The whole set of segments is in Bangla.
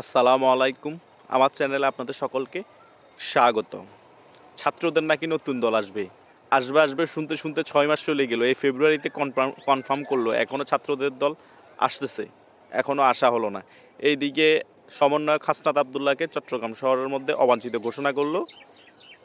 আসসালামু আলাইকুম। আমার চ্যানেলে আপনাদের সকলকে স্বাগত। ছাত্রদের নাকি নতুন দল আসবে। আসবে আসবে, শুনতে শুনতে ছয় মাস চলে গেল। এই ফেব্রুয়ারিতে কনফার্ম কনফার্ম করল। এখনও ছাত্রদের দল আসতেছে। এখনও আসা হলো না। এইদিকে সমন্বয়ক হাসনাত আবদুল্লাহকে চট্টগ্রাম শহরের মধ্যে অবাঞ্ছিত ঘোষণা করল।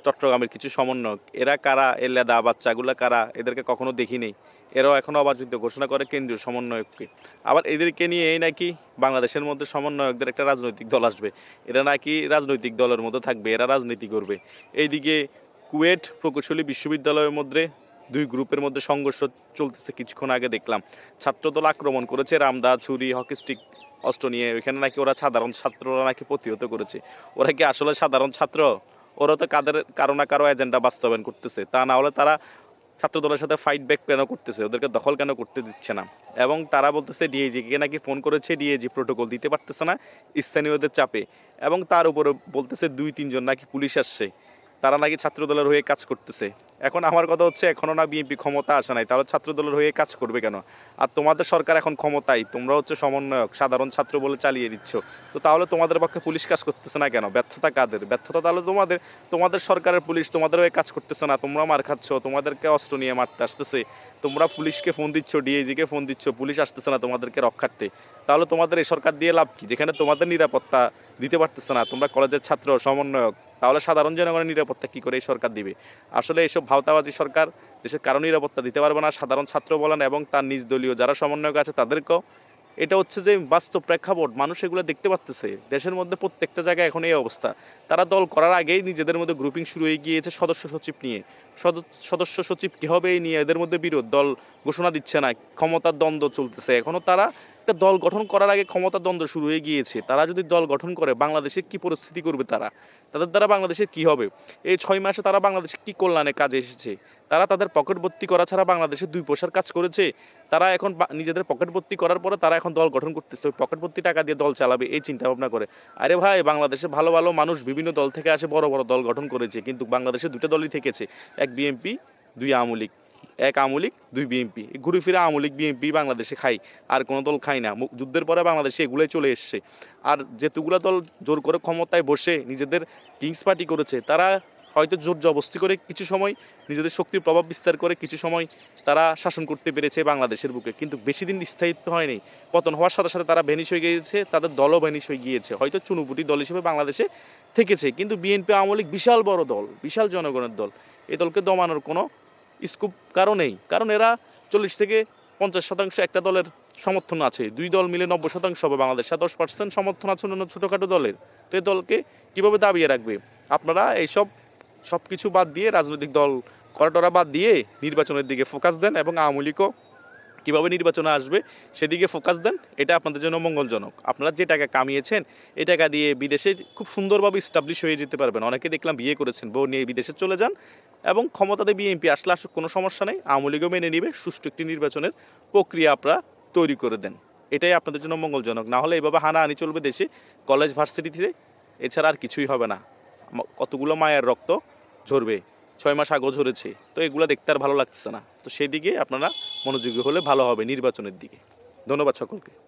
চট্টগ্রামের কিছু সমন্বয়ক। এরা কারা? এ লেদা বাচ্চাগুলা কারা? এদেরকে কখনো দেখিনি। এরাও এখনও অবাঞ্ছিত ঘোষণা করে কেন্দ্রীয় সমন্বয়ককে। আবার এদেরকে নিয়েই নাকি বাংলাদেশের মধ্যে সমন্বয়কদের একটা রাজনৈতিক দল আসবে। এরা নাকি রাজনৈতিক দলের মধ্যে থাকবে, এরা রাজনীতি করবে। এইদিকে কুয়েট প্রকৌশলী বিশ্ববিদ্যালয়ের মধ্যে দুই গ্রুপের মধ্যে সংঘর্ষ চলতেছে কিছুক্ষণ আগে দেখলাম। ছাত্রদল আক্রমণ করেছে রামদা ছুরি হকি স্টিক অস্ত্র নিয়ে। ওইখানে নাকি ওরা সাধারণ ছাত্ররা নাকি প্রতিহত করেছে। ওরা কি আসলে সাধারণ ছাত্র? ওরা তো কাদের, কারও না কারও এজেন্ডা বাস্তবায়ন করতেছে। তা না হলে তারা ছাত্র দলের সাথে ফাইট ব্যাক কেন করতেছে? ওদেরকে দখল কেন করতে দিচ্ছে না? এবং তারা বলতেছে ডিএজিকে নাকি ফোন করেছে ডিএজি প্রোটোকল দিতে পারতেছে না স্থানীয়দের চাপে। এবং তার উপরে বলতেছে দুই, তিনজন নাকি পুলিশ আসছে। তারা নাকি ছাত্র দলের হয়ে কাজ করতেছে। এখন আমার কথা হচ্ছে এখনও না বিএনপি ক্ষমতা আসে নাই, তাহলে ছাত্র দলের হয়ে কাজ করবে কেন? আর তোমাদের সরকার এখন ক্ষমতায়, তোমরা হচ্ছে সমন্বয়ক, সাধারণ ছাত্র বলে চালিয়ে দিচ্ছ। তো তাহলে তোমাদের পক্ষে পুলিশ কাজ করতেছে না কেন? ব্যর্থতা কাদের? ব্যর্থতা তাহলে তোমাদের তোমাদের সরকারের পুলিশ, তোমাদের হয়ে কাজ করতেছে না, তোমরা মার খাচ্ছ, তোমাদেরকে অস্ত্র নিয়ে মারতে আসতেছে। তোমরা পুলিশকে ফোন দিচ্ছ ডিএজিকে ফোন দিচ্ছ, পুলিশ আসতেছে না তোমাদেরকে রক্ষার্থে। তাহলে তোমাদের এই সরকার দিয়ে লাভ কি? যেখানে তোমাদের নিরাপত্তা দিতে পারতেছে না, তোমরা কলেজের ছাত্র, সমন্বয়ক তাহলে সাধারণ জনগণের নিরাপত্তা কি করে এই সরকার দিবে? আসলে এইসব ভাওতাবাজি সরকার দেশের কারও নিরাপত্তা দিতে পারবে না, সাধারণ ছাত্র বলেন এবং তার নিজ দলীয় যারা সমন্বয়ক আছে তাদেরকেও। এটা হচ্ছে যে বাস্তব প্রেক্ষাপট, মানুষ এগুলো দেখতে পাচ্ছে দেশের মধ্যে প্রত্যেকটা জায়গায় এখন এই অবস্থা। তারা দল করার আগেই নিজেদের মধ্যে গ্রুপিং শুরু হয়ে গিয়েছে সদস্য সচিব নিয়ে। সদ- সদস্য সচিব কী হবে এই নিয়ে এদের মধ্যে বিরোধ। দল ঘোষণা দিচ্ছে না, ক্ষমতার দ্বন্দ্ব চলতেছে। এখনও তারা একটা দল গঠন করার আগে ক্ষমতার দ্বন্দ্ব শুরু হয়ে গিয়েছে। তারা যদি দল গঠন করে, বাংলাদেশে কি পরিস্থিতি করবে তারা? তাদের দ্বারা বাংলাদেশের কি হবে? এই ছয় মাসে তারা বাংলাদেশে কি কল্যাণে কাজে এসেছে? তারা তাদের পকেট ভর্তি করা ছাড়া বাংলাদেশে দুই পয়সার কাজ করেছে? তারা এখন নিজেদের পকেট ভর্তি করার পরে তারা এখন দল গঠন করতেছে। ওই পকেট ভর্তি টাকা দিয়ে দল চালাবে, এই চিন্তা ভাবনা করে। আরে ভাই, বাংলাদেশে ভালো ভালো মানুষ বিভিন্ন দল থেকে আসে, বড় বড় দল গঠন করেছে, কিন্তু বাংলাদেশে দুটো দলই থেকেছে। এক বিএনপি, দুই আওয়ামী লীগ। এক আওয়ামী লীগ দুই বিএনপি ঘুরে ফিরে আওয়ামী লীগ বিএনপি বাংলাদেশে খাই, আর কোনো দল খাই না। যুদ্ধের পরে বাংলাদেশে এগুলোই চলে এসছে। আর যেতুগুলো দল জোর করে ক্ষমতায় বসে নিজেদের কিংস পার্টি করেছে, তারা হয়তো জোর জবস্তি করে কিছু সময়, নিজেদের শক্তির প্রভাব বিস্তার করে কিছু সময় তারা শাসন করতে পেরেছে বাংলাদেশের বুকে। কিন্তু বেশি দিন স্থায়িত্ব হয়নি। পতন হওয়ার সাথে সাথে তারা ভ্যানিশ হয়ে গিয়েছে, তাদের দলও ভ্যানিশ হয়ে গিয়েছে। হয়তো চুনুপুটি দল হিসেবে বাংলাদেশে থেকেছে, কিন্তু বিএনপি আওয়ামী লীগ বিশাল বড় দল, বিশাল জনগণের দল। এই দলকে দমানোর কোনো স্কুপ কারণেই। কারণ এরা চল্লিশ থেকে পঞ্চাশ শতাংশ একটা দলের সমর্থন আছে। দুই দল মিলে নব্বই শতাংশ হবে বাংলাদেশে। দশ পার্সেন্ট সমর্থন আছে অন্য ছোটোখাটো দলের। তো এই দলকে কীভাবে দাবিয়ে রাখবে? আপনারা এইসব সব কিছু বাদ দিয়ে, রাজনৈতিক দল করাটরা বাদ দিয়ে নির্বাচনের দিকে ফোকাস দেন এবং আওয়ামী লীগও কীভাবে নির্বাচনে আসবে সেদিকে ফোকাস দেন, এটা আপনাদের জন্য মঙ্গলজনক। আপনারা যে টাকা কামিয়েছেন, এই টাকা দিয়ে বিদেশে খুব সুন্দরভাবে স্টাবলিশ হয়ে যেতে পারবেন। অনেকে দেখলাম বিয়ে করেছেন, বউ নিয়ে বিদেশে চলে যান এবং ক্ষমতাতে বিএনপি আসলে আসুক, কোনো সমস্যা নেই। আওয়ামী লীগও মেনে নিবে, সুষ্ঠু একটি নির্বাচনের প্রক্রিয়া আপনারা তৈরি করে দেন। এটাই আপনাদের জন্য মঙ্গলজনক। না হলে এভাবে হানাহানি চলবে দেশে, কলেজ ভার্সিটিতে, এছাড়া আর কিছুই হবে না। কতগুলো মায়ের রক্ত ঝরবে, ছয় মাস আগেও ঝরেছে। তো এগুলো দেখতে আর ভালো লাগতেছে না। তো সেদিকে আপনারা মনোযোগী হলে ভালো হবে নির্বাচনের দিকে। ধন্যবাদ সকলকে।